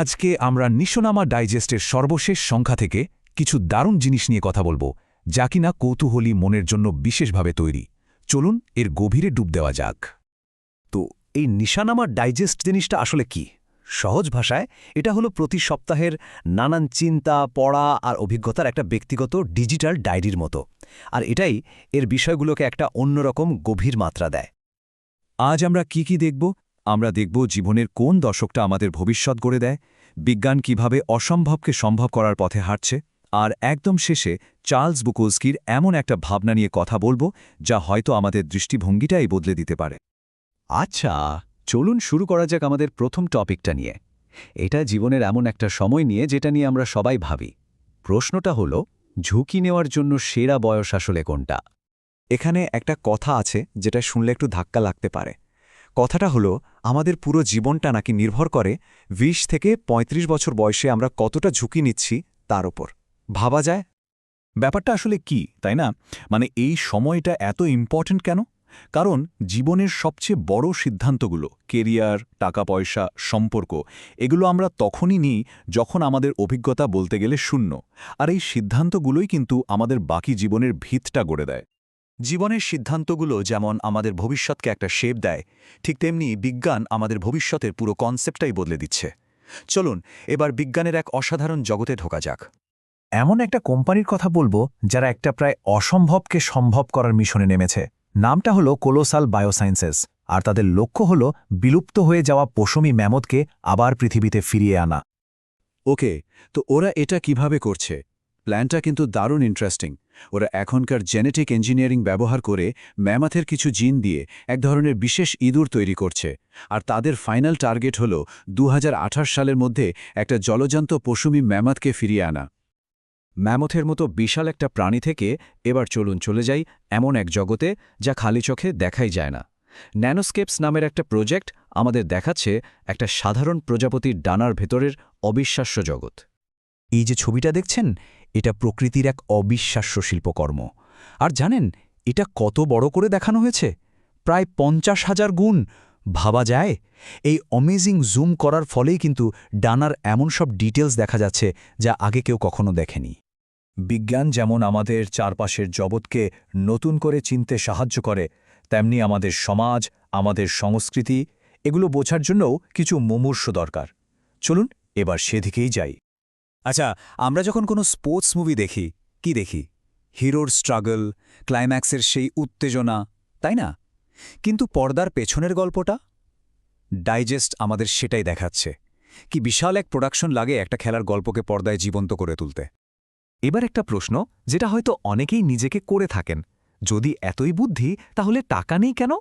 আজকে আমরা নিশোনামা ডাইজেস্টের সর্বশেষ সংখ্যা থেকে কিছু দারুণ জিনিস নিয়ে কথা বলব, যা কিনা কৌতূহলী মনের জন্য বিশেষভাবে তৈরি। চলুন এর গভীরে ডুব দেওয়া যাক। তো, এই নিশানামা ডাইজেস্ট জিনিসটা আসলে কি? সহজ ভাষায়, এটা হলো প্রতি সপ্তাহের নানান চিন্তা, পড়া আর অভিজ্ঞতার একটা ব্যক্তিগত ডিজিটাল ডায়েরির মতো। আর এটাই এর বিষয়গুলোকে একটা অন্যরকম গভীর মাত্রা দেয়। আজ আমরা কি কি দেখব? আমরা দেখব জীবনের কোন দশকটা আমাদের ভবিষ্যৎ গড়ে দেয়, বিজ্ঞান কীভাবে অসম্ভবকে সম্ভব করার পথে হাঁটছে, আর একদম শেষে চার্লস বুকোস্কির এমন একটা ভাবনা নিয়ে কথা বলব, যা হয়তো আমাদের দৃষ্টিভঙ্গিটাই বদলে দিতে পারে। আচ্ছা চলুন শুরু করা যাক আমাদের প্রথম টপিকটা নিয়ে। এটা জীবনের এমন একটা সময় নিয়ে যেটা নিয়ে আমরা সবাই ভাবি। প্রশ্নটা হলো, ঝুঁকি নেওয়ার জন্য সেরা বয়স আসলে কোনটা? এখানে একটা কথা আছে, যেটা শুনলে একটু ধাক্কা লাগতে পারে। কথাটা হলো, আমাদের পুরো জীবনটা নাকি নির্ভর করে ২০ থেকে ৩৫ বছর বয়সে আমরা কতটা ঝুঁকি নিচ্ছি তার ওপর। ভাবা যায়? ব্যাপারটা আসলে কি, তাই না? মানে এই সময়টা এত ইম্পর্ট্যান্ট কেন? কারণ জীবনের সবচেয়ে বড় সিদ্ধান্তগুলো, কেরিয়ার টাকা পয়সা সম্পর্ক, এগুলো আমরা তখনই নিই যখন আমাদের অভিজ্ঞতা বলতে গেলে শূন্য। আর এই সিদ্ধান্তগুলোই কিন্তু আমাদের বাকি জীবনের ভিতটা গড়ে দেয়। জীবনের সিদ্ধান্তগুলো যেমন আমাদের ভবিষ্যৎকে একটা শেপ দেয়, ঠিক তেমনি বিজ্ঞান আমাদের ভবিষ্যতের পুরো কনসেপ্টটাই বদলে দিচ্ছে। চলুন, এবার বিজ্ঞানের এক অসাধারণ জগতে ঢোকা যাক। এমন একটা কোম্পানির কথা বলব যারা একটা প্রায় অসম্ভবকে সম্ভব করার মিশনে নেমেছে। নামটা হলো কোলোসাল বায়োসায়েন্সেস আর তাদের লক্ষ্য হল বিলুপ্ত হয়ে যাওয়া পশমি ম্যামতকে আবার পৃথিবীতে ফিরিয়ে আনা। ওকে, তো ওরা এটা কীভাবে করছে? প্ল্যানটা কিন্তু দারুণ ইন্টারেস্টিং ওরা এখনকার জেনেটিক ইঞ্জিনিয়ারিং ব্যবহার করে ম্যামাথের কিছু জিন দিয়ে এক ধরনের বিশেষ ইঁদুর তৈরি করছে। আর তাদের ফাইনাল টার্গেট হল দু হাজার আঠাশ সালের মধ্যে একটা জলজান্ত পশুমি ম্যামাথকে ফিরিয়ে আনা। ম্যামথের মতো বিশাল একটা প্রাণী থেকে এবার চলুন চলে যাই এমন এক জগতে যা খালি চোখে দেখাই যায় না। ন্যানোস্কেপস নামের একটা প্রজেক্ট আমাদের দেখাচ্ছে একটা সাধারণ প্রজাপতির ডানার ভেতরের অবিশ্বাস্য জগৎ। এই যে ছবিটা দেখছেন এটা প্রকৃতির এক অবিশ্বাস্য শিল্পকর্ম। আর জানেন, এটা কত বড় করে দেখানো হয়েছে? প্রায় পঞ্চাশ হাজার গুণ। ভাবা যায়? এই অমেজিং জুম করার ফলেই কিন্তু ডানার এমন সব ডিটেলস দেখা যাচ্ছে যা আগে কেউ কখনো দেখেনি। বিজ্ঞান যেমন আমাদের চারপাশের জগৎকে নতুন করে চিনতে সাহায্য করে, তেমনি আমাদের সমাজ, আমাদের সংস্কৃতি, এগুলো বোঝার জন্যও কিছু মুমূর্ষ দরকার। চলুন এবার সেদিকেই যাই। আচ্ছা আমরা যখন কোনো স্পোর্টস মুভি দেখি, কি দেখি? হিরোর স্ট্রাগল, ক্লাইম্যাক্সের সেই উত্তেজনা, তাই না? কিন্তু পর্দার পেছনের গল্পটা? ডাইজেস্ট আমাদের সেটাই দেখাচ্ছে। কি বিশাল এক প্রোডাকশন লাগে একটা খেলার গল্পকে পর্দায় জীবন্ত করে তুলতে। এবার একটা প্রশ্ন, যেটা হয়তো অনেকেই নিজেকে করে থাকেন। যদি এতই বুদ্ধি, তাহলে টাকা নেই কেন?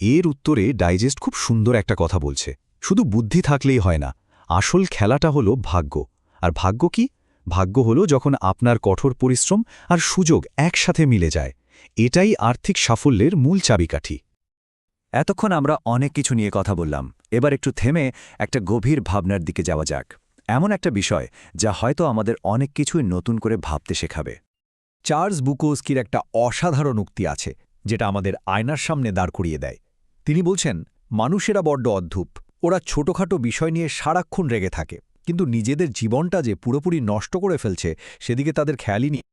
এর উত্তরে ডাইজেস্ট খুব সুন্দর একটা কথা বলছে। শুধু বুদ্ধি থাকলেই হয় না, আসল খেলাটা হলো ভাগ্য। আর ভাগ্য কি? ভাগ্য হলো যখন আপনার কঠোর পরিশ্রম আর সুযোগ একসাথে মিলে যায়। এটাই আর্থিক সাফল্যের মূল চাবিকাঠি। এতক্ষণ আমরা অনেক কিছু নিয়ে কথা বললাম। এবার একটু থেমে একটা গভীর ভাবনার দিকে যাওয়া যাক। এমন একটা বিষয় যা হয়তো আমাদের অনেক কিছুই নতুন করে ভাবতে শেখাবে। চার্লস বুকোস্কির একটা অসাধারণ উক্তি আছে, যেটা আমাদের আয়নার সামনে দাঁড় করিয়ে দেয়। তিনি বলছেন, মানুষেরা বড্ড অদ্ভুপ ওরা ছোটখাটো বিষয় নিয়ে সারাক্ষণ রেগে থাকে। কিন্তু নিজেদের জীবনটা যে পুরোপুরি নষ্ট করে ফেলছে, সেদিকে তাদের খেয়ালই নেই।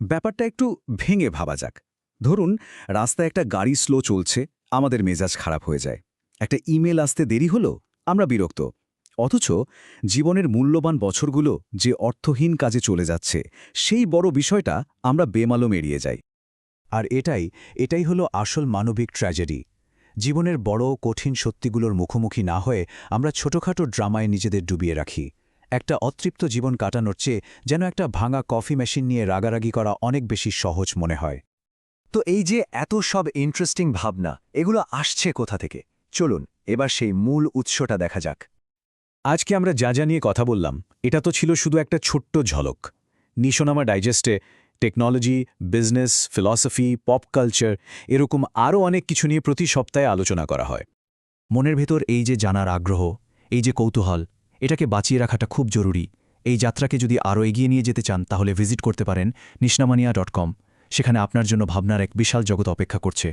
ব্যাপারটা একটু ভেঙে ভাবা যাক। ধরুন, রাস্তায় একটা গাড়ি স্লো চলছে, আমাদের মেজাজ খারাপ হয়ে যায়। একটা ইমেল আসতে দেরি হলো, আমরা বিরক্ত। অথচ জীবনের মূল্যবান বছরগুলো যে অর্থহীন কাজে চলে যাচ্ছে, সেই বড় বিষয়টা আমরা বেমালম এড়িয়ে যাই। আর এটাই এটাই হলো আসল মানবিক ট্র্যাজেডি। জীবনের বড় কঠিন সত্যিগুলোর মুখোমুখি না হয়ে আমরা ছোটখাটো ড্রামায় নিজেদের ডুবিয়ে রাখি। একটা অতৃপ্ত জীবন কাটানোর চেয়ে যেন একটা ভাঙা কফি মেশিন নিয়ে রাগারাগি করা অনেক বেশি সহজ মনে হয়। তো এই যে এত সব ইন্টারেস্টিং ভাবনা, এগুলো আসছে কোথা থেকে? চলুন, এবার সেই মূল উৎসটা দেখা যাক। আজকে আমরা যা যা নিয়ে কথা বললাম, এটা তো ছিল শুধু একটা ছোট্ট ঝলক। নিশোনামা ডাইজেস্টে technology, business, philosophy, pop culture এরকম আরও অনেক কিছু নিয়ে প্রতি সপ্তাহে আলোচনা করা হয়। মনের ভেতর এই যে জানার আগ্রহ, এই যে কৌতূহল এটাকে বাঁচিয়ে রাখাটা খুব জরুরি। এই যাত্রাকে যদি আরও এগিয়ে নিয়ে যেতে চান, তাহলে ভিজিট করতে পারেন নিশনামানিয়া ডট কম। সেখানে আপনার জন্য ভাবনার এক বিশাল জগৎ অপেক্ষা করছে।